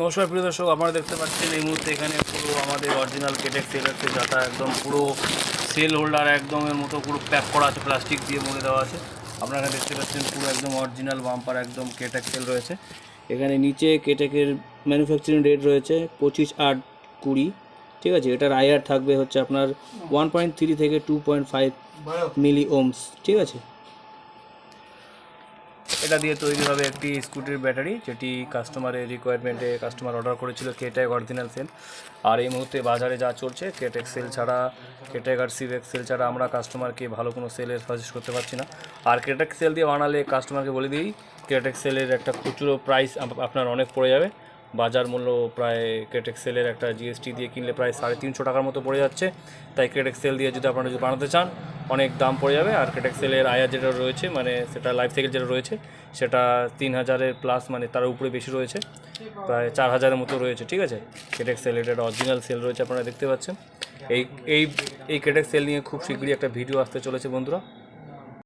নমস্কার প্রিয় দর্শক আপনারা দেখতে পাচ্ছেন এই মুহূর্তে এখানে পুরো আমাদের অরিজিনাল কেটেক সেল আছে যাটা একদম পুরো সেল হোল্ডার একদম এর মতো পুরো প্যাক করা আছে প্লাস্টিক দিয়ে মুড়ে দেওয়া আছে। আপনারা এখানে দেখতে পাচ্ছেন পুরো একদম অরিজিনাল বাম্পার একদম কেটেক সেল রয়েছে। এখানে নিচে কেটেকের ম্যানুফ্যাকচারিং রেট রয়েছে পঁচিশ আট কুড়ি ঠিক আছে? এটার আইআর থাকবে হচ্ছে আপনার ওয়ান পয়েন্ট থ্রি থেকে টু পয়েন্ট ফাইভ মিলি ওমস ঠিক আছে? এটা দিয়ে তৈরি হবে একটি স্কুটির ব্যাটারি, যেটি কাস্টমারের রিকোয়ারমেন্টে কাস্টমার অর্ডার করেছিল কেটেক অরিজিনাল সেল আর এই মুহূর্তে বাজারে যা চলছে কেটেক সেল ছাড়া কেটেক আর সিভেক সেল ছাড়া আমরা কাস্টমারকে ভালো কোনো সেলের সাজেস্ট করতে পারছি না। আর কেটেক সেল দিয়ে বানালে কাস্টমারকে বলে দিই কেটেক সেলের একটা খুচরো প্রাইস আপনার অনেক পড়ে যাবে। বাজার মূল্য প্রায় কেটেক সেলের একটা জিএসটি দিয়ে কিনলে প্রায় সাড়ে তিনশো টাকার মতো পড়ে যাচ্ছে। তাই কেটেক সেল দিয়ে যদি আপনারা যদি বানাতে চান অনেক দাম পড়ে যাবে। আর সেলের আয়া যেটা রয়েছে মানে সেটা লাইফ সাইকেল যেটা রয়েছে, সেটা তিন হাজারের প্লাস মানে তার উপরে বেশি রয়েছে। প্রায় চার হাজারের মতো রয়েছে, ঠিক আছে? কেটেক সেল এটা একটা অরিজিনাল সেল রয়েছে, আপনারা দেখতে পাচ্ছেন। এই এই এই সেল নিয়ে খুব শীঘ্রই একটা ভিডিও আসতে চলেছে, বন্ধুরা।